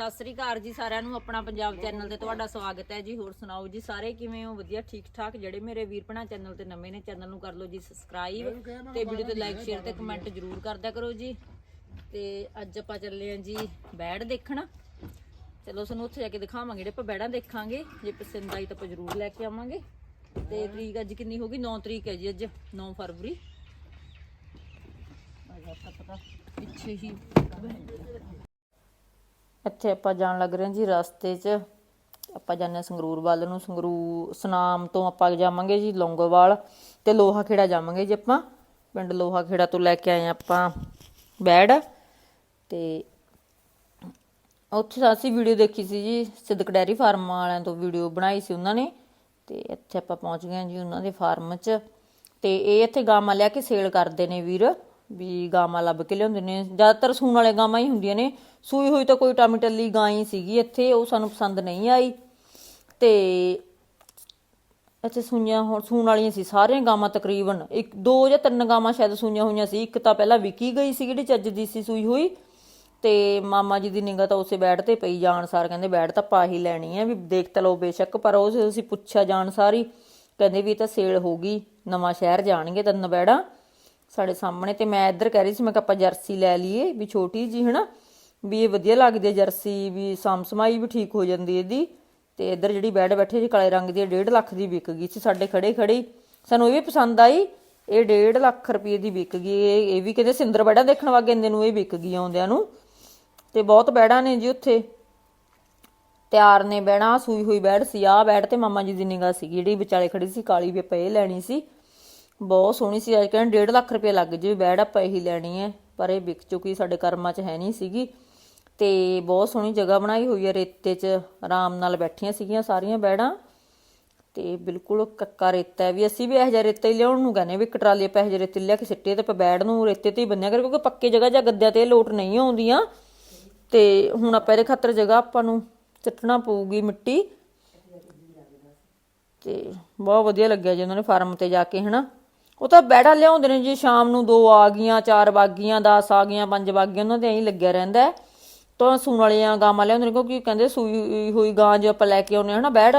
ਸਤਿ ਸ੍ਰੀ ਅਕਾਲ ਜੀ ਸਾਰਿਆਂ ਨੂੰ, ਆਪਣਾ ਪੰਜਾਬ ਚੈਨਲ ਤੇ ਤੁਹਾਡਾ ਸਵਾਗਤ ਹੈ ਜੀ। ਹੋਰ ਸੁਣਾਓ ਜੀ ਸਾਰੇ ਕਿਵੇਂ ਹੋ? ਵਧੀਆ ਠੀਕ ਠਾਕ ਜਿਹੜੇ ਮੇਰੇ ਵੀਰ ਭਣਾ ਚੈਨਲ ਤੇ ਨਵੇਂ ਨੇ, ਚੈਨਲ ਨੂੰ ਕਰ ਲਓ ਜੀ ਸਬਸਕ੍ਰਾਈਬ ਤੇ ਵੀਡੀਓ ਤੇ ਲਾਈਕ ਸ਼ੇਅਰ ਤੇ ਕਮੈਂਟ ਜ਼ਰੂਰ ਕਰਦਿਆ ਕਰੋ ਜੀ। ਤੇ ਅੱਜ ਆਪਾਂ ਚੱਲੇ ਆਂ ਜੀ ਬੈੜ ਦੇਖਣ। ਚਲੋ ਸਾਨੂੰ ਉੱਥੇ ਜਾ ਕੇ ਦਿਖਾਵਾਂਗੇ, ਜਿਹੜੇ ਆਪਾਂ ਬੈੜਾਂ ਦੇਖਾਂਗੇ। ਜੇ ਪਸੰਦ ਆਈ ਤਾਂ ਆਪਾਂ ਜ਼ਰੂਰ ਲੈ ਕੇ ਆਵਾਂਗੇ। ਤੇ ਤਰੀਕ ਅੱਜ ਕਿੰਨੀ ਹੋ ਗਈ? 9 ਤਰੀਕ ਹੈ ਜੀ ਅੱਜ 9 ਫਰਵਰੀ। ਪਿੱਛੇ ਹੀ। ਇੱਥੇ ਆਪਾਂ ਜਾਣ ਲੱਗ ਰਹੇ ਹਾਂ ਜੀ ਰਸਤੇ 'ਚ। ਆਪਾਂ ਜਾਂਦੇ ਹਾਂ ਸੰਗਰੂਰ ਵੱਲ ਨੂੰ। ਸੰਗਰੂ ਸਨਾਮ ਤੋਂ ਆਪਾਂ ਜਾਵਾਂਗੇ ਜੀ ਲੌਂਗੋਵਾਲ ਤੇ ਲੋਹਾ ਖੇੜਾ ਜਾਵਾਂਗੇ ਜੀ ਆਪਾਂ। ਪਿੰਡ ਲੋਹਾ ਖੇੜਾ ਤੋਂ ਲੈ ਕੇ ਆਏ ਹਾਂ ਆਪਾਂ ਬੈੜ। ਤੇ ਉੱਥੇ ਤਾਂ ਅਸੀਂ ਵੀਡੀਓ ਦੇਖੀ ਸੀ ਜੀ, ਸਿੱਧਕ ਡੈਰੀ ਫਾਰਮ ਵਾਲਿਆਂ ਤੋਂ ਵੀਡੀਓ ਬਣਾਈ ਸੀ ਉਹਨਾਂ ਨੇ। ਤੇ ਇੱਥੇ ਆਪਾਂ ਪਹੁੰਚ ਗਏ ਜੀ ਉਹਨਾਂ ਦੇ ਫਾਰਮ 'ਚ। ਤੇ ਇਹ ਇੱਥੇ ਗਾਵਾਂ ਲਿਆ ਕੇ ਸੇਲ ਕਰਦੇ ਨੇ ਵੀਰ। ਵੀ ਗਾਵਾਂ ਲੱਭ ਕੇ ਲਿਆਉਂਦੇ ਨੇ। ਜ਼ਿਆਦਾਤਰ ਸੂਣ ਵਾਲੇ ਗਾਵਾਂ ਹੀ ਹੁੰਦੀਆਂ ਨੇ। ਸੂਈ ਹੋਈ ਤਾਂ ਕੋਈ ਟਾਮੀ ਟੱਲੀ ਗਾਂ ਹੀ ਸੀਗੀ ਇੱਥੇ, ਉਹ ਸਾਨੂੰ ਪਸੰਦ ਨਹੀਂ ਆਈ। ਤੇ ਇੱਥੇ ਸੂਈਆਂ ਹੁਣ ਸੂਣ ਵਾਲੀਆਂ ਸੀ ਸਾਰੀਆਂ ਗਾਵਾਂ ਤਕਰੀਬਨ। ਇੱਕ, ਦੋ ਜਾਂ ਤਿੰਨ ਗਾਵਾਂ ਸ਼ਾਇਦ ਸੂਈਆਂ ਹੋਈਆਂ ਸੀ। ਇੱਕ ਤਾਂ ਪਹਿਲਾਂ ਵਿਕੀ ਗਈ ਸੀ ਜਿਹੜੀ ਚੱਜ ਦੀ ਸੀ ਸੂਈ ਹੋਈ। ਤੇ ਮਾਮਾ ਜੀ ਦੀ ਨਿਗਾਹ ਤਾਂ ਉਸੇ ਬੈਠ ਤੇ ਪਈ ਜਾਣ ਸਾਰ। ਕਹਿੰਦੇ ਬੈਠ ਤਾਂ ਪਾ ਹੀ ਲੈਣੀ ਹੈ ਵੀ ਦੇਖ ਤਾਂ ਲਓ ਬੇਸ਼ੱਕ, ਪਰ ਉਹ ਅਸੀਂ ਪੁੱਛਿਆ ਜਾਣ ਸਾਰੀ। ਕਹਿੰਦੇ ਵੀ ਇਹ ਤਾਂ ਸੇਲ ਹੋ ਗਈ, ਨਵਾਂ ਸ਼ਹਿਰ ਜਾਣਗੇ ਤਿੰਨ ਬੈੜਾਂ ਸਾਡੇ ਸਾਹਮਣੇ ਤੇ ਮੈਂ ਇੱਧਰ ਕਹਿ ਰਹੀ ਸੀ, ਮੈਂ ਕਿ ਆਪਾਂ ਜਰਸੀ ਲੈ ਲਈਏ, ਵੀ ਛੋਟੀ ਜੀ ਹਨਾ? ਵੀ ਇਹ ਵਧੀਆ ਲੱਗਦੀ ਹੈ ਜਰਸੀ, ਵੀ ਸਾਮ ਵੀ ਠੀਕ ਹੋ ਜਾਂਦੀ ਇਹਦੀ। ਤੇ ਇੱਧਰ ਜਿਹੜੀ ਬੈਡ ਬੈਠੇ ਜੀ ਕਾਲੇ ਰੰਗ ਦੀ 1.5 ਲੱਖ ਦੀ ਵਿਕ ਗਈ ਸੀ ਸਾਡੇ ਖੜੇ ਖੜੇ ਸਾਨੂੰ ਇਹ ਵੀ ਪਸੰਦ ਆਈ, ਇਹ 1.5 ਲੱਖ ਰੁਪਏ ਦੀ ਵਿਕ ਗਈ। ਇਹ ਇਹ ਵੀ ਕਹਿੰਦੇ ਸਿੰਦਰ ਬੈੜਾ ਦੇਖਣ ਵਾਗੇ ਇਹਦੇ ਨੂੰ ਇਹ ਵਿਕ ਗਈ ਆਉਂਦਿਆਂ ਨੂੰ। ਤੇ ਬਹੁਤ ਬੈੜਾਂ ਨੇ ਜੀ ਉੱਥੇ। ਤਿਆਰ ਨੇ ਬਹਿਣਾ ਸੂਈ ਹੋਈ ਬੈੜ ਸੀ ਆ ਬੈੜ ਤੇ ਮਾਮਾ ਜੀ ਦੀ ਨਿਗਾਹ ਸੀ ਜਿਹੜੀ ਵਿਚਾਲੇ ਖੜੀ ਸੀ, ਕਾਲੀ ਵੀ ਆਪਾਂ ਇਹ ਲੈਣੀ ਸੀ। ਬਹੁਤ ਸੋਹਣੀ ਸੀ। ਅੱਜ ਕਹਿੰਦੇ 1.5 ਲੱਖ ਰੁਪਏ ਲੱਗ ਜੇ ਬੈੜ ਆਪਾਂ ਇਹੀ ਲੈਣੀ ਹੈ, ਪਰ ਇਹ ਵਿਕ ਚੁੱਕੀ ਸਾਡੇ ਕਰਮਾਂ 'ਚ ਹੈ ਨਹੀਂ ਸੀਗੀ। ਤੇ ਬਹੁਤ ਸੋਹਣੀ ਜਗ੍ਹਾ ਬਣਾਈ ਹੋਈ ਹੈ ਰੇਤੇ 'ਚ, ਆਰਾਮ ਨਾਲ ਬੈਠੀਆਂ ਸੀਗੀਆਂ ਸਾਰੀਆਂ ਬੈੜਾਂ ਤੇ ਬਿਲਕੁਲ ਕੱਕਾ ਰੇਤਾ ਹੈ ਵੀ ਅਸੀਂ ਵੀ ਇਹੋ ਜਿਹਾ ਰੇਤਾ ਹੀ ਲਿਆਉਣ ਨੂੰ ਕਹਿੰਦੇ ਵੀ ਇੱਕ ਟਰਾਲੀ ਆਪਾਂ ਇਹੋ ਜਿਹੇ ਰੇਤੇ ਲਿਆ ਕੇ ਸਿੱਟੇ ਤੇ ਆਪਾਂ ਬੈੜ ਨੂੰ ਰੇਤੇ ਤੇ ਹੀ ਬੰਨਿਆ ਕਰ, ਕਿਉਂਕਿ ਪੱਕੇ ਜਗ੍ਹਾ ਜਾਂ ਗੱਦਿਆਂ ਤੇ ਇਹ ਲੋਟ ਨਹੀਂ ਆਉਂਦੀਆਂ। ਤੇ ਹੁਣ ਆਪਾਂ ਇਹਦੇ ਖਾਤਰ ਜਗ੍ਹਾ ਆਪਾਂ ਨੂੰ ਸਿੱਟਣਾ ਪਊਗੀ ਮਿੱਟੀ। ਤੇ ਬਹੁਤ ਵਧੀਆ ਲੱਗਿਆ ਜੀ ਉਹਨਾਂ ਨੇ ਫਾਰਮ ਤੇ ਜਾ ਕੇ, ਹਨਾ। ਉਹ ਤਾਂ ਬੈੜਾ ਲਿਆਉਂਦੇ ਨੇ ਜੀ, ਸ਼ਾਮ ਨੂੰ ਦੋ ਆ ਗਈਆਂ, ਚਾਰ ਵਾਗੀਆਂ 10 ਆ ਗਈਆਂ, ਪੰਜ ਵਾਗੀਆਂ ਉਹਨਾਂ 'ਤੇ ਐਂ ਹੀ ਲੱਗਿਆ ਰਹਿੰਦਾ ਤਾਂ ਸੂਣ ਵਾਲੀਆਂ ਗਾਵਾਂ ਲਿਆਉਂਦੇ ਨੇ, ਕਿਉਂਕਿ ਕਹਿੰਦੇ ਸੂਈ ਹੋਈ ਗਾਂ ਜੇ ਆਪਾਂ ਲੈ ਕੇ ਆਉਨੇ ਹਨਾ ਬੈੜ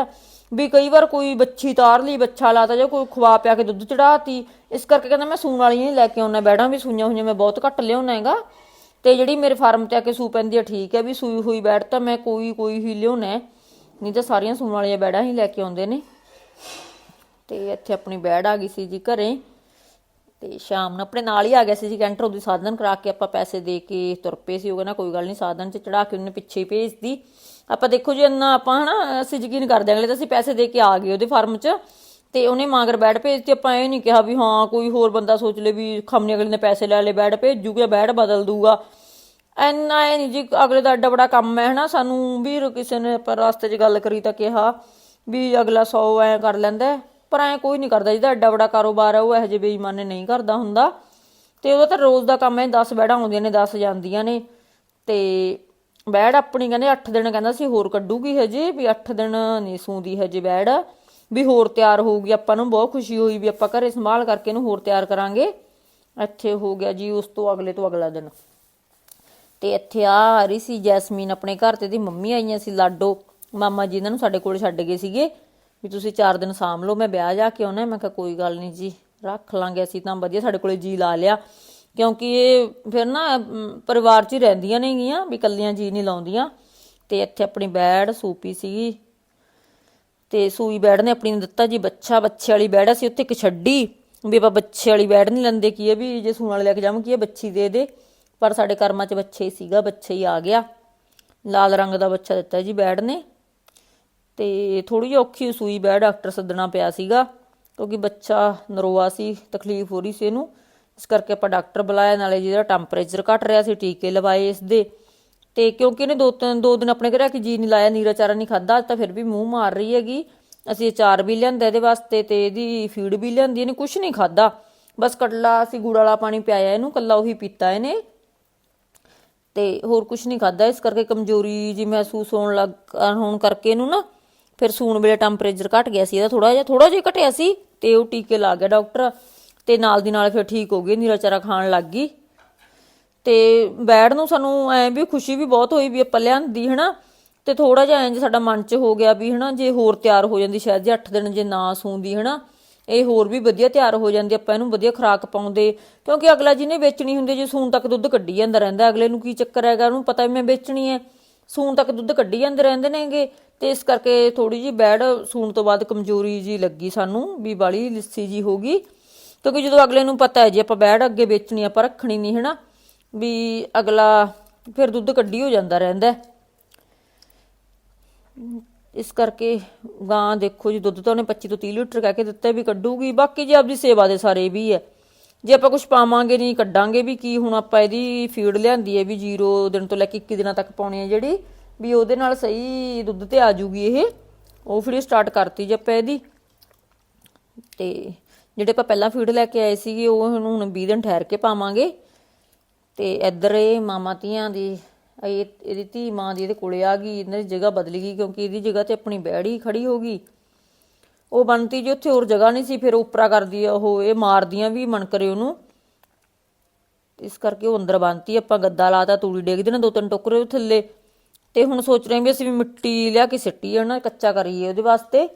ਵੀ ਕਈ ਵਾਰ ਕੋਈ ਬੱਚੀ ਤਾਰ ਲਈ, ਬੱਚਾ ਲਾਤਾ ਜਾਂ ਕੋਈ ਖਵਾ ਪਿਆ ਕੇ ਦੁੱਧ ਚੜਾਤੀ, ਇਸ ਕਰਕੇ ਕਹਿੰਦਾ ਮੈਂ ਸੂਣ ਵਾਲੀਆਂ ਹੀ ਲੈ ਕੇ ਆਉਣਾ ਬੈੜਾਂ ਵੀ ਸੂਈਆਂ ਹੋਈਆਂ, ਮੈਂ ਬਹੁਤ ਘੱਟ ਲਿਆਉਣਾ ਹੈਗਾ। ਤੇ ਜਿਹੜੀ ਮੇਰੇ ਫਾਰਮ ਤੇ ਆ ਕੇ ਸੂ ਪੈਂਦੀ ਆ, ਠੀਕ ਹੈ, ਵੀ ਸੂਈ ਹੋਈ ਬੈੜ ਤਾਂ ਮੈਂ ਕੋਈ ਕੋਈ ਹੀ ਲਿਆਉਣਾ ਨਹੀਂ ਤਾਂ ਸਾਰੀਆਂ ਸੂਣ ਵਾਲੀਆਂ ਬੈੜਾਂ ਹੀ ਲੈ ਕੇ ਆਉਂਦੇ ਨੇ। ਤੇ ਇੱਥੇ ਆਪਣੀ ਬੈੜ ਆ ਗਈ ਸੀ ਜੀ ਘਰੇ। ਤੇ ਸ਼ਾਮ ਨੂੰ ਆਪਣੇ ਨਾਲ ਹੀ ਆ ਗਿਆ ਸੀ ਜੀ, ਕੈਂਟਰ ਉਹਦੀ ਸਾਧਨ ਕਰਾ ਕੇ ਆਪਾਂ ਪੈਸੇ ਦੇ ਕੇ ਤੁਰ ਪਏ ਸੀ, ਉਹ ਕਹਿੰਦਾ ਕੋਈ ਗੱਲ ਨਹੀਂ, ਸਾਧਨ 'ਚ ਚੜਾ ਕੇ ਉਹਨੇ ਪਿੱਛੇ ਹੀ ਭੇਜਦੀ ਆਪਾਂ ਦੇਖੋ ਜੀ, ਇੰਨਾ ਆਪਾਂ ਹਨਾ, ਅਸੀਂ ਯਕੀਨ ਕਰਦੇ ਅਗਲੇ ਤਾਂ ਅਸੀਂ ਪੈਸੇ ਦੇ ਕੇ ਆ ਗਏ ਉਹਦੇ ਫਾਰਮ 'ਚ। ਤੇ ਉਹਨੇ ਮਾਂਗਰ ਬੈਡ ਭੇਜਤੀ, ਆਪਾਂ ਇਹ ਨਹੀਂ ਕਿਹਾ ਵੀ ਹਾਂ, ਕੋਈ ਹੋਰ ਬੰਦਾ ਸੋਚ ਲੇ ਵੀ ਖਮਨੇ ਅਗਲੇ ਨੇ ਪੈਸੇ ਲੈ ਲਏ, ਬੈਡ ਭੇਜੂਗਾ, ਬੈਡ ਬਦਲ ਦੂਗਾ। ਐਨਾ ਇਹ ਨਹੀਂ ਜੀ, ਅਗਲੇ ਦਾ ਐਡਾ ਬੜਾ ਕੰਮ ਹੈ ਹਨਾ, ਸਾਨੂੰ ਵੀ ਕਿਸੇ ਨੇ ਪਰ ਰਸਤੇ 'ਚ ਗੱਲ ਕਰੀ ਤਾਂ ਕਿਹਾ ਵੀ ਅਗਲਾ 100 ਐ ਕਰ ਲੈਂਦਾ ਪਰ ਐ ਕੋਈ ਨਹੀਂ ਕਰਦਾ, ਜਿਹਦਾ ਐਡਾ ਵੱਡਾ ਕਾਰੋਬਾਰ ਹੈ ਉਹ ਇਹੋ ਜਿਹੇ ਬੇਈਮਾਨੇ ਨਹੀਂ ਕਰਦਾ ਹੁੰਦਾ। ਤੇ ਉਹਦਾ ਤਾਂ ਰੋਜ਼ ਦਾ ਕੰਮ ਹੈ 10 ਬੈੜਾਂ ਆਉਂਦੀਆਂ ਨੇ 10 ਜਾਂਦੀਆਂ ਨੇ। ਤੇ ਬੈੜ ਆਪਣੀ ਕਹਿੰਦੇ 8 ਦਿਨ ਕਹਿੰਦਾ ਸੀ, ਹੋਰ ਕੱਢੂਗੀ ਹਜੇ, ਵੀ 8 ਦਿਨ ਨਹੀਂ ਸੂੰਦੀ ਹਜੇ ਬੈੜ। ਵੀ ਹੋਰ ਤਿਆਰ ਹੋਊਗੀ, ਆਪਾਂ ਨੂੰ ਬਹੁਤ ਖੁਸ਼ੀ ਹੋਈ ਵੀ ਆਪਾਂ ਘਰੇ ਸੰਭਾਲ ਕਰਕੇ ਇਹਨੂੰ ਹੋਰ ਤਿਆਰ ਕਰਾਂਗੇ। ਇੱਥੇ ਹੋ ਗਿਆ ਜੀ, ਉਸ ਤੋਂ ਅਗਲੇ ਤੋਂ ਅਗਲਾ ਦਿਨ। ਤੇ ਇੱਥੇ ਆ ਆ ਰਹੀ ਸੀ ਜੈਸਮੀਨ ਆਪਣੇ ਘਰ ਤੇ ਦੀ ਮੰਮੀ ਆਈਆਂ ਸੀ ਲਾਡੋ। ਮਾਮਾ ਜੀ ਇਹਨਾਂ ਨੂੰ ਸਾਡੇ ਕੋਲ ਛੱਡ ਗਏ ਸੀਗੇ। ਵੀ ਤੁਸੀਂ 4 ਦਿਨ ਸਾਂਭ ਲਓ, ਮੈਂ ਵਿਆਹ ਜਾ ਕੇ ਆਉਣਾ, ਮੈਂ ਕਿਹਾ ਕੋਈ ਗੱਲ ਨਹੀਂ ਜੀ, ਰੱਖ ਲਾਂਗੇ ਅਸੀਂ ਤਾਂ, ਵਧੀਆ ਸਾਡੇ ਕੋਲੇ ਜੀ ਲਾ ਲਿਆ। ਕਿਉਂਕਿ ਇਹ ਫਿਰ ਨਾ ਪਰਿਵਾਰ 'ਚ ਹੀ ਰਹਿੰਦੀਆਂ ਨੇਗੀਆਂ ਵੀ ਕੱਲੀਆਂ ਜੀ ਨਹੀਂ ਲਾਉਂਦੀਆਂ। ਤੇ ਇੱਥੇ ਆਪਣੀ ਬੈੜ, ਸੂਪੀ ਸੀਗੀ। ਤੇ ਸੂਈ ਬੈੜ ਨੇ ਆਪਣੀ ਨੂੰ ਦਿੱਤਾ ਜੀ ਬੱਚਾ ਬੱਚੇ ਵਾਲੀ ਬੈੜ, ਅਸੀਂ ਉੱਥੇ ਇੱਕ ਛੱਡੀ। ਵੀ ਆਪਾਂ ਬੱਚੇ ਵਾਲੀ ਬੈੜ ਨਹੀਂ ਲੈਂਦੇ, ਕੀ ਹੈ ਵੀ ਜੇ ਸੂਣ ਵਾਲੇ ਲੈ ਕੇ ਜਾਵਾਂ, ਕੀ ਇਹ ਬੱਚੀ ਦੇ ਦੇ। ਪਰ ਸਾਡੇ ਕਰਮਾਂ 'ਚ ਬੱਚੇ ਹੀ ਸੀਗਾ ਬੱਚਾ ਹੀ ਆ ਗਿਆ। ਲਾਲ ਰੰਗ ਦਾ ਬੱਚਾ ਦਿੱਤਾ ਜੀ ਬੈੜ ਨੇ। ਤੇ ਥੋੜੀ ਜਿਹੀ ਔਖੀ ਸੂਈ ਬੈੜ ਡਾਕਟਰ ਸੱਦਣਾ ਪਿਆ ਸੀਗਾ, ਕਿਉਂਕਿ ਬੱਚਾ ਨਰੋਆ ਸੀ, ਤਕਲੀਫ ਹੋ ਰਹੀ ਸੀ ਇਹਨੂੰ। ਇਸ ਕਰਕੇ ਆਪਾਂ ਡਾਕਟਰ ਬੁਲਾਇਆ, ਨਾਲੇ ਜਿਹਦਾ ਟੈਂਪਰੇਚਰ ਘਟ ਰਿਹਾ ਸੀ, ਟੀਕੇ ਲਵਾਏ ਇਸ ਦੇ। ਤੇ ਕਿਉਂਕਿ ਇਹਨੇ ਦੋ ਤਿੰਨ, ਦੋ ਦਿਨ ਆਪਣੇ ਘਰੇ ਆ ਕੇ ਜੀ ਨਹੀਂ ਲਾਇਆ, ਨੀਰਾ ਚਾਰਾ ਨਹੀਂ ਖਾਦਾ ਤਾਂ ਫਿਰ ਵੀ ਮੂੰਹ ਮਾਰ ਰਹੀ ਹੈਗੀ। ਅਸੀਂ ਅਚਾਰ ਵੀ ਲਿਆਂਦਾ ਇਹਦੇ ਵਾਸਤੇ ਤੇ ਇਹਦੀ ਫੀਡ ਵੀ ਲਿਆਂਦੀ, ਇਹਨੇ ਕੁਝ ਨਹੀਂ ਖਾਦਾ ਬਸ ਕੱਲਾ ਅਸੀਂ ਗੁੜ ਵਾਲਾ ਪਾਣੀ ਪਿਆਇਆ ਇਹਨੂੰ ਕੱਲਾ ਉਹੀ ਪੀਤਾ ਇਹਨੇ। ਤੇ ਹੋਰ ਕੁਝ ਨਹੀਂ ਖਾਦਾ ਇਸ ਕਰਕੇ ਕਮਜ਼ੋਰੀ ਜੀ ਮਹਿਸੂਸ ਹੋਣ ਲੱਗ, ਹੋਣ ਕਰਕੇ ਇਹਨੂੰ ਨਾ ਫਿਰ ਸੂਣ ਵੇਲੇ ਟੈਂਪਰੇਚਰ ਘਟ ਗਿਆ ਸੀ, ਇਹਦਾ ਥੋੜਾ ਜਿਹਾ ਥੋੜਾ ਜਿਹਾ ਘਟਿਆ ਸੀ ਤੇ ਉਹ ਟੀਕੇ ਲਾ ਗਿਆ ਡਾਕਟਰ ਤੇ ਨਾਲ ਦੀ ਨਾਲ ਫਿਰ ਠੀਕ ਹੋ ਗਈ, ਨੀਰਾ ਚਾਰਾ ਖਾਣ ਲੱਗ ਗਈ। ਤੇ ਬੈੜ ਨੂੰ ਸਾਨੂੰ ਐ ਵੀ ਖੁਸ਼ੀ ਵੀ ਬਹੁਤ ਹੋਈ ਵੀ ਆਪਾਂ ਲਿਆਂਦੀ, ਹਨਾ? ਤੇ ਥੋੜਾ ਜਿਹਾ ਇੰਜ ਸਾਡਾ ਮਨ ਚ ਹੋ ਗਿਆ ਵੀ, ਹਨਾ, ਜੇ ਹੋਰ ਤਿਆਰ ਹੋ ਜਾਂਦੀ, ਸ਼ਾਇਦ ਜੇ 8 ਦਿਨ ਜੇ ਨਾ ਸੂੰਦੀ, ਹਨਾ? ਇਹ ਹੋਰ ਵੀ ਵਧੀਆ ਤਿਆਰ ਹੋ ਜਾਂਦੀ, ਆਪਾਂ ਇਹਨੂੰ ਵਧੀਆ ਖੁਰਾਕ ਪਾਉਂਦੇ, ਕਿਉਂਕਿ ਅਗਲਾ ਜਿਹਨੇ ਵੇਚਣੀ ਹੁੰਦੀ ਜੇ ਸੂਣ ਤੱਕ ਦੁੱਧ ਕੱਢੀ ਜਾਂਦਾ ਰਹਿੰਦਾ, ਅਗਲੇ ਨੂੰ ਕੀ ਚੱਕਰ ਹੈਗਾ, ਉਹਨੂੰ ਪਤਾ ਵੀ ਮੈਂ ਵੇਚਣੀ ਹੈ। ਸੂਣ ਤੱਕ ਦੁੱਧ ਕੱਢੀ ਜਾਂਦੇ ਰਹਿੰਦੇ ਨੇਗੇ। ਤੇ ਇਸ ਕਰਕੇ ਥੋੜੀ ਜੀ ਬੈੜ ਸੂਣ ਤੋਂ ਬਾਅਦ ਕਮਜ਼ੋਰੀ ਜੀ ਲੱਗੀ ਸਾਨੂੰ, ਵੀ ਬਾਲੀ ਲਿੱਸੀ ਜੀ ਹੋ ਗਈ। ਕਿਉਂਕਿ ਜਦੋਂ ਅਗਲੇ ਨੂੰ ਪਤਾ ਹੈ ਜੀ ਆਪਾਂ ਬੈੜ ਅੱਗੇ ਵੇਚਣੀ, ਆਪਾਂ ਰੱਖਣੀ ਨਹੀਂ, ਹਨਾ? ਵੀ ਅਗਲਾ ਫਿਰ ਦੁੱਧ ਕੱਢੀ ਹੋ ਜਾਂਦਾ ਰਹਿੰਦਾ ਇਸ ਕਰਕੇ ਗਾਂ ਦੇਖੋ ਜੀ, ਦੁੱਧ ਤਾਂ ਉਹਨੇ 25 ਤੋਂ 30 ਲੀਟਰ ਕਹਿ ਕੇ ਦਿੱਤਾ ਵੀ ਕੱਢੂਗੀ। ਬਾਕੀ ਜੀ ਆਪਦੀ ਸੇਵਾ ਦੇ ਸਾਰੇ ਵੀ ਹੈ। ਜੇ ਆਪਾਂ ਕੁਝ ਪਾਵਾਂਗੇ ਨਹੀਂ, ਕੱਢਾਂਗੇ ਵੀ ਕੀ, ਹੁਣ ਆਪਾਂ ਇਹਦੀ ਫੀਡ ਲਿਆਂਦੀ ਹੈ ਵੀ 0 ਦਿਨ ਤੋਂ ਲੈ ਕੇ 21 ਦਿਨਾਂ ਤੱਕ ਪਾਉਣੀ ਹੈ ਜਿਹੜੀ, ਵੀ ਉਹਦੇ ਨਾਲ ਸਹੀ ਦੁੱਧ ਤੇ ਆ ਜੂਗੀ ਇਹ, ਉਹ ਫਿਰ ਸਟਾਰਟ ਕਰਤੀ ਜੇ ਆਪਾਂ ਇਹਦੀ। ਤੇ ਜਿਹੜੇ ਆਪਾਂ ਪਹਿਲਾਂ ਫੀਡ ਲੈ ਕੇ ਆਏ ਸੀਗੇ, ਉਹ ਹੁਣ 20 ਦਿਨ ਠਹਿਰ ਕੇ ਪਾਵਾਂਗੇ। ਤੇ ਇੱਧਰ ਇਹ ਮਾਮਾ ਧੀਆਂ ਦੀ, ਇਹ ਇਹਦੀ ਧੀ ਮਾਂ ਦੀ ਇਹਦੇ ਕੋਲੇ ਆ ਗਈ, ਇਹਨਾਂ ਦੀ ਜਗ੍ਹਾ ਬਦਲ ਗਈ, ਕਿਉਂਕਿ ਇਹਦੀ ਜਗ੍ਹਾ ਤੇ ਆਪਣੀ ਬੈੜੀ ਖੜੀ ਹੋ ਗਈ। ਉਹ ਬਣਤੀ ਜੀ, ਉੱਥੇ ਹੋਰ ਜਗ੍ਹਾ ਨਹੀਂ ਸੀ, ਫਿਰ ਉਪਰਾ ਕਰਦੀ ਆ ਉਹ, ਇਹ ਮਾਰਦੀਆਂ ਵੀ ਮਨ ਕਰੇ ਉਹਨੂੰ। ਇਸ ਕਰਕੇ ਉਹ ਅੰਦਰ ਬੰਨਤੀ ਆਪਾਂ ਗੱਦਾ ਲਾਤਾ, ਤੂੜੀ ਡੇਗਦੇ ਨੇ ਦੋ ਤਿੰਨ ਟੋਕਰੇ ਥੱਲੇ। ਤੇ ਹੁਣ ਸੋਚ ਰਹੇ ਵੀ ਅਸੀਂ ਵੀ ਮਿੱਟੀ ਲਿਆ ਕੇ ਸਿੱਟੀ ਹੈ ਨਾ ਕੱਚਾ ਕਰੀਏ ਉਹਦੇ ਵਾਸਤੇ।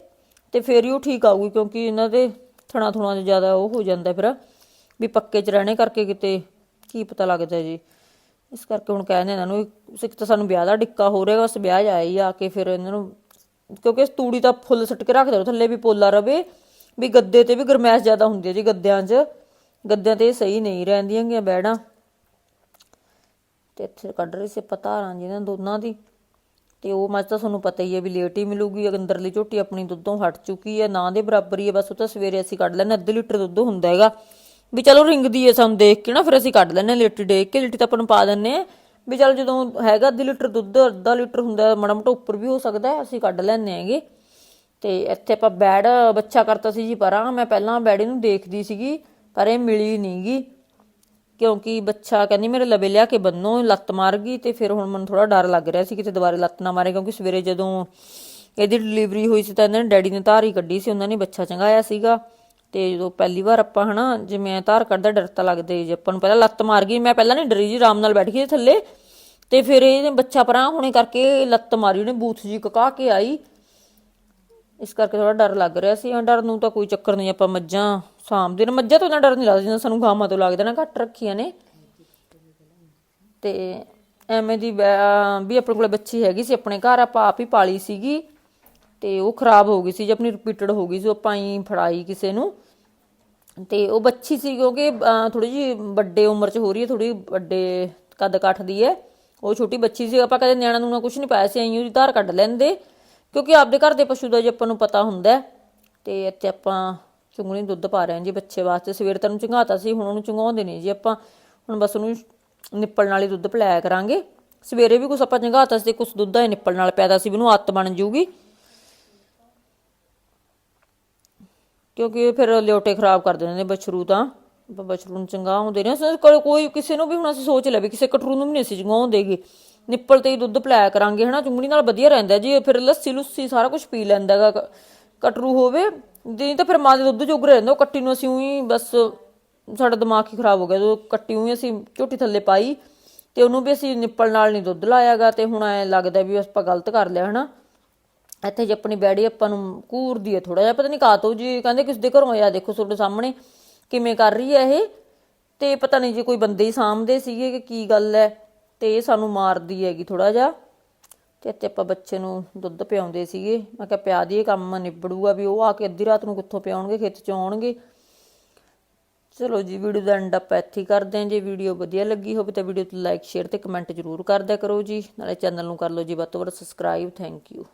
ਤੇ ਫੇਰ ਹੀ ਉਹ ਠੀਕ ਆਊਗੀ, ਕਿਉਂਕਿ ਇਹਨਾਂ ਦੇ ਥਣਾ ਥੁਣਾ ਜ਼ਿਆਦਾ ਉਹ ਹੋ ਜਾਂਦਾ ਫਿਰ, ਵੀ ਪੱਕੇ ਚ ਰਹਿਣੇ ਕਰਕੇ ਕਿਤੇ ਕੀ ਪਤਾ ਲੱਗਦਾ ਜੀ। ਇਸ ਕਰਕੇ ਹੁਣ ਕਹਿੰਦੇ ਇਹਨਾਂ ਨੂੰ, ਇੱਕ ਤਾਂ ਸਾਨੂੰ ਵਿਆਹ ਦਾ ਡਿੱਕਾ ਹੋ ਰਿਹਾ, ਬਸ ਵਿਆਹ ਜਾਏ ਹੀ ਆ ਕੇ ਫਿਰ ਇਹਨਾਂ ਨੂੰ ਕਿਉਂਕਿ ਤੂੜੀ ਤਾਂ ਫੁੱਲ ਸੱਟ ਕੇ ਰੱਖਦੇ ਹੋ ਥੱਲੇ ਵੀ ਪੋਲਾ ਰਵੇ, ਵੀ ਗੱਦੇ ਤੇ ਵੀ ਗਰਮੈਸ਼ ਜ਼ਿਆਦਾ ਹੁੰਦੀ ਹੈ ਜੀ ਗੱਦਿਆਂ 'ਚ। ਗੱਦਿਆਂ ਤੇ ਸਹੀ ਨਹੀਂ ਰਹਿੰਦੀਆਂ ਗੀਆਂ ਬੈੜਾਂ। ਤੇ ਇੱਥੇ ਕੱਢ ਰਹੀ ਸੀ ਪਤਾਰਾਂ ਜਿਹਨਾਂ ਦੋਨਾਂ ਦੀ। ਤੇ ਉਹ ਮੱਝ ਤਾਂ ਤੁਹਾਨੂੰ ਪਤਾ ਹੀ ਹੈ ਵੀ ਲੇਟ ਹੀ ਮਿਲੂਗੀ, ਅੰਦਰਲੀ ਝੋਟੀ ਆਪਣੀ ਦੁੱਧੋਂ ਹਟ ਚੁੱਕੀ ਹੈ, ਨਾ ਦੇ ਬਰਾਬਰ ਹੀ ਹੈ, ਬਸ ਉਹ ਤਾਂ ਸਵੇਰੇ ਅਸੀਂ ਕੱਢ ਲੈਣੇ ਅੱਧੇ ਲੀਟਰ ਦੁੱਧ ਹੁੰਦਾ ਹੈਗਾ। ਵੀ ਚਲੋ ਰਿੰਗਦੀ ਹੈ ਸਾਨੂੰ ਦੇਖ ਕੇ ਨਾ, ਫਿਰ ਅਸੀਂ ਕੱਢ ਲੈਣੇ ਲੇਟੀ ਦੇਖ ਕੇ, ਲੇਟੀ ਤਾਂ ਆਪਾਂ ਨੂੰ ਪਾ ਦਿੰਨੇ ਆ ਵੀ ਚਲ ਜਦੋਂ ਹੈਗਾ ਅੱਧੇ ਲੀਟਰ ਦੁੱਧ, ਅੱਧਾ ਲੀਟਰ ਹੁੰਦਾ, ਮਾੜਾ ਮੋਟਾ ਉੱਪਰ ਵੀ ਹੋ ਸਕਦਾ ਅਸੀਂ ਕੱਢ ਲੈਣੇ ਹੈਗੇ। ਤੇ ਇੱਥੇ ਆਪਾਂ ਬੈੜ ਬੱਚਾ ਕਰਤਾ ਸੀ ਜੀ ਪਰਾਂ ਮੈਂ ਪਹਿਲਾਂ ਬੈੜੇ ਨੂੰ ਦੇਖਦੀ ਸੀਗੀ, ਪਰ ਇਹ ਮਿਲੀ ਨਹੀਂਗੀ ਕਿਉਂਕਿ ਬੱਚਾ ਕਹਿੰਦੀ ਮੇਰੇ ਲਵੇ ਲਿਆ ਕੇ ਬੰਨੋ, ਲੱਤ ਮਾਰ ਗਈ ਤੇ ਫਿਰ ਹੁਣ ਮੈਨੂੰ ਥੋੜਾ ਡਰ ਲੱਗ ਰਿਹਾ ਸੀ ਕਿਤੇ ਦੁਬਾਰੇ ਲੱਤ ਨਾ ਮਾਰੇ, ਕਿਉਂਕਿ ਸਵੇਰੇ ਜਦੋਂ ਇਹਦੀ ਡਿਲੀਵਰੀ ਹੋਈ ਸੀ ਤਾਂ ਇਹਨਾਂ ਨੇ ਡੈਡੀ ਨੇ ਧਾਰ ਹੀ ਕੱਢੀ ਸੀ, ਉਹਨਾਂ ਨੇ ਬੱਚਾ ਚੰਗਾਇਆ ਸੀਗਾ। ਤੇ ਜਦੋਂ ਪਹਿਲੀ ਵਾਰ ਆਪਾਂ ਹਨਾ ਜਿਵੇਂ ਧਾਰ ਕੱਢਦਾ ਡਰ ਤਾਂ ਲੱਗਦਾ ਜੇ ਆਪਾਂ ਨੂੰ ਪਹਿਲਾਂ ਲੱਤ ਮਾਰ ਗਈ, ਮੈਂ ਪਹਿਲਾਂ ਨਹੀਂ ਡਰੀ ਜੀ, ਆਰਾਮ ਨਾਲ ਬੈਠ ਗਈ ਥੱਲੇ। ਤੇ ਫਿਰ ਇਹਨੇ ਬੱਚਾ ਪਰਾਂ ਹੋਣੇ ਕਰਕੇ ਲੱਤ ਮਾਰੀ, ਉਹਨੇ ਬੂਥ ਜੀ ਕਕਾ ਕੇ ਆਈ। ਇਸ ਕਰਕੇ ਥੋੜਾ ਡਰ ਲੱਗ ਰਿਹਾ ਸੀ। ਡਰ ਨੂੰ ਤਾਂ ਕੋਈ ਚੱਕਰ ਨਹੀਂ, ਆਪਾਂ ਮੱਝਾਂ ਸਾਂਭਦੇ ਨੇ। ਮੱਝਾਂ ਤੋਂ ਨਾ ਡਰ ਨਹੀਂ ਲੱਗਦਾ ਜਿੰਨਾ ਸਾਨੂੰ ਗਾਵਾਂ ਤੋਂ ਲੱਗਦਾ ਨਾ, ਘੱਟ ਰੱਖੀਆਂ ਨੇ। ਤੇ ਐਵੇਂ ਦੀ ਬੈ- ਵੀ ਆਪਣੇ ਕੋਲ ਬੱਚੀ ਹੈਗੀ ਸੀ, ਆਪਣੇ ਘਰ ਆਪਾਂ ਆਪ ਹੀ ਪਾਲੀ ਸੀਗੀ। ਤੇ ਉਹ ਖਰਾਬ ਹੋ ਗਈ ਸੀ, ਜੇ ਆਪਣੀ ਰਿਪੀਟਡ ਹੋ ਗਈ ਸੀ, ਉਹ ਆਪਾਂ ਹੀ ਫੜਾਈ ਕਿਸੇ ਨੂੰ। ਤੇ ਉਹ ਬੱਚੀ ਸੀ ਕਿਉਂਕਿ ਥੋੜੀ ਜੀ ਵੱਡੇ ਉਮਰ ਚ ਹੋ ਰਹੀ ਹੈ ਥੋੜੀ ਵੱਡੇ ਕੱਦ ਕਾਠ ਦੀ ਹੈ। ਉਹ ਛੋਟੀ ਬੱਚੀ ਸੀ, ਆਪਾਂ ਕਦੇ ਨਿਆਣਾ ਨੂੰ ਕੁਝ ਨਹੀਂ ਪਾਇਆ ਸੀ, ਐਂ ਉਹਦੀ ਧਾਰ ਕੱਢ ਲੈਂਦੇ। ਕਿਉਂਕਿ ਆਪਦੇ ਘਰ ਦੇ ਪਸ਼ੂ ਦਾ ਜੇ ਆਪਾਂ ਨੂੰ ਪਤਾ ਹੁੰਦਾ ਤੇ ਇੱਥੇ ਆਪਾਂ ਚੁੰਗਣੀ ਦੁੱਧ ਪਾ ਰਹੇ ਹਾਂ ਜੀ ਬੱਚੇ ਵਾਸਤੇ। ਸਵੇਰ ਤੈਨੂੰ ਚੰਗਾਤਾ ਸੀ, ਹੁਣ ਉਹਨੂੰ ਚੁੰਘਾਉਂਦੇ ਨਹੀਂ ਜੀ ਆਪਾਂ। ਹੁਣ ਬਸ ਉਹਨੂੰ ਨਿੱਪਲ ਨਾਲ ਹੀ ਦੁੱਧ ਪਿਲਾਇਆ ਕਰਾਂਗੇ। ਸਵੇਰੇ ਵੀ ਕੁਝ ਆਪਾਂ ਚੰਗਾਤਾ ਸੀ ਕੁਝ ਦੁੱਧ ਹੀ ਨਿੱਪਲ ਨਾਲ ਪਿਆਦਾ ਸੀ ਵੀ ਉਹਨੂੰ ਆਦਤ ਬਣ ਜੂਗੀ। ਕਿਉਂਕਿ ਫਿਰ ਲਿਓਟੇ ਖਰਾਬ ਕਰ ਦਿੰਦੇ ਨੇ ਬਛਰੂ ਤਾਂ। ਬਛਰੂ ਨੂੰ ਚੰਗਾ ਚੰਗਾਉਂਦੇ ਨੇ। ਕੋਈ ਕਿਸੇ ਨੂੰ ਵੀ ਹੁਣ ਅਸੀਂ ਸੋਚ ਲਿਆ ਵੀ ਕਿਸੇ ਕਟਰੂ ਨੂੰ ਵੀ ਨਹੀਂ ਅਸੀਂ ਚੰਗਾਉਂਦੇਗੇ ਨਿੱਪਲ ਤੇ ਹੀ ਦੁੱਧ ਪਿਲਾਇਆ ਕਰਾਂਗੇ, ਹਨਾ? ਚੁੰਗਣੀ ਨਾਲ ਵਧੀਆ ਰਹਿੰਦਾ ਜੀ। ਫਿਰ ਲੱਸੀ ਲੁੱਸੀ ਸਾਰਾ ਕੁਝ ਪੀ ਲੈਂਦਾ ਹੈਗਾ। ਕ- ਕਟਰੂ ਹੋਵੇ, ਨਹੀਂ ਤਾਂ ਫਿਰ ਮਾਂ ਦੇ ਦੁੱਧ ਜੋਗ ਰਹਿੰਦਾ। ਉਹ ਕੱਟੀ ਨੂੰ ਅਸੀਂ ਉਹੀ ਬਸ ਸਾਡਾ ਦਿਮਾਗ ਹੀ ਖਰਾਬ ਹੋ ਗਿਆ। ਜਦੋਂ ਕੱਟੀ ਉਹੀ ਅਸੀਂ ਝੋਟੀ ਥੱਲੇ ਪਾਈ ਤੇ ਉਹਨੂੰ ਵੀ ਅਸੀਂ ਨਿੱਪਲ ਨਾਲ ਨਹੀਂ ਦੁੱਧ ਲਾਇਆਗਾ। ਤੇ ਹੁਣ ਐ ਲੱਗਦਾ ਵੀ ਆਪਾਂ ਗਲਤ ਕਰ ਲਿਆ, ਹਨਾ? ਇੱਥੇ ਜੇ ਆਪਣੀ ਬੈੜੀ ਆਪਾਂ ਨੂੰ ਕੂਰਦੀ ਹੈ ਥੋੜਾ ਜਿਹਾ, ਪਤਾ ਨਹੀਂ ਕਾਤੋਂ ਜੀ, ਕਹਿੰਦੇ ਕਿਸ ਦੇ ਘਰੋਂ ਆਇਆ, ਦੇਖੋ ਤੁਹਾਡੇ ਸਾਹਮਣੇ, ਕਿਵੇਂ ਕਰ ਰਹੀ ਹੈ ਇਹ? ਤੇ ਪਤਾ ਨਹੀਂ ਜੀ ਕੋਈ ਬੰਦੇ ਹੀ ਸਾਹਮਣੇ ਸੀਗੇ ਕਿ ਕੀ ਗੱਲ ਹੈ, ਤੇ ਇਹ ਸਾਨੂੰ ਮਾਰਦੀ ਹੈਗੀ ਥੋੜਾ ਜਿਹਾ। ਤੇ ਇੱਥੇ ਆਪਾਂ ਬੱਚੇ ਨੂੰ ਦੁੱਧ ਪਿਆਉਂਦੇ ਸੀਗੇ, ਮੈਂ ਕਿਹਾ ਪਿਆ ਦੀਏ ਕੰਮ, ਨਿਬੜੂਗਾ ਵੀ ਉਹ ਆ ਕੇ ਅੱਧੀ ਰਾਤ ਨੂੰ ਕਿੱਥੋਂ ਪਿਆਉਣਗੇ, ਖੇਤ ਚ ਆਉਣਗੇ। ਚਲੋ ਜੀ ਵੀਡੀਓ ਦਾ ਐਂਡ ਆਪਾਂ ਇੱਥੇ ਹੀ ਕਰਦੇ ਹਾਂ, ਜੇ ਵੀਡੀਓ ਵਧੀਆ ਲੱਗੀ ਹੋਵੇ ਤਾਂ ਵੀਡੀਓ ਨੂੰ ਲਾਈਕ ਸ਼ੇਅਰ ਤੇ ਕਮੈਂਟ ਜ਼ਰੂਰ ਕਰਦਿਆ ਕਰੋ ਜੀ। ਨਾਲੇ ਚੈਨਲ ਨੂੰ ਕਰ ਲਓ ਜੀ, ਵੱਧ ਤੋਂ ਵੱਧ ਸਬਸਕ੍ਰਾਈਬ ਥੈਂਕ ਯੂ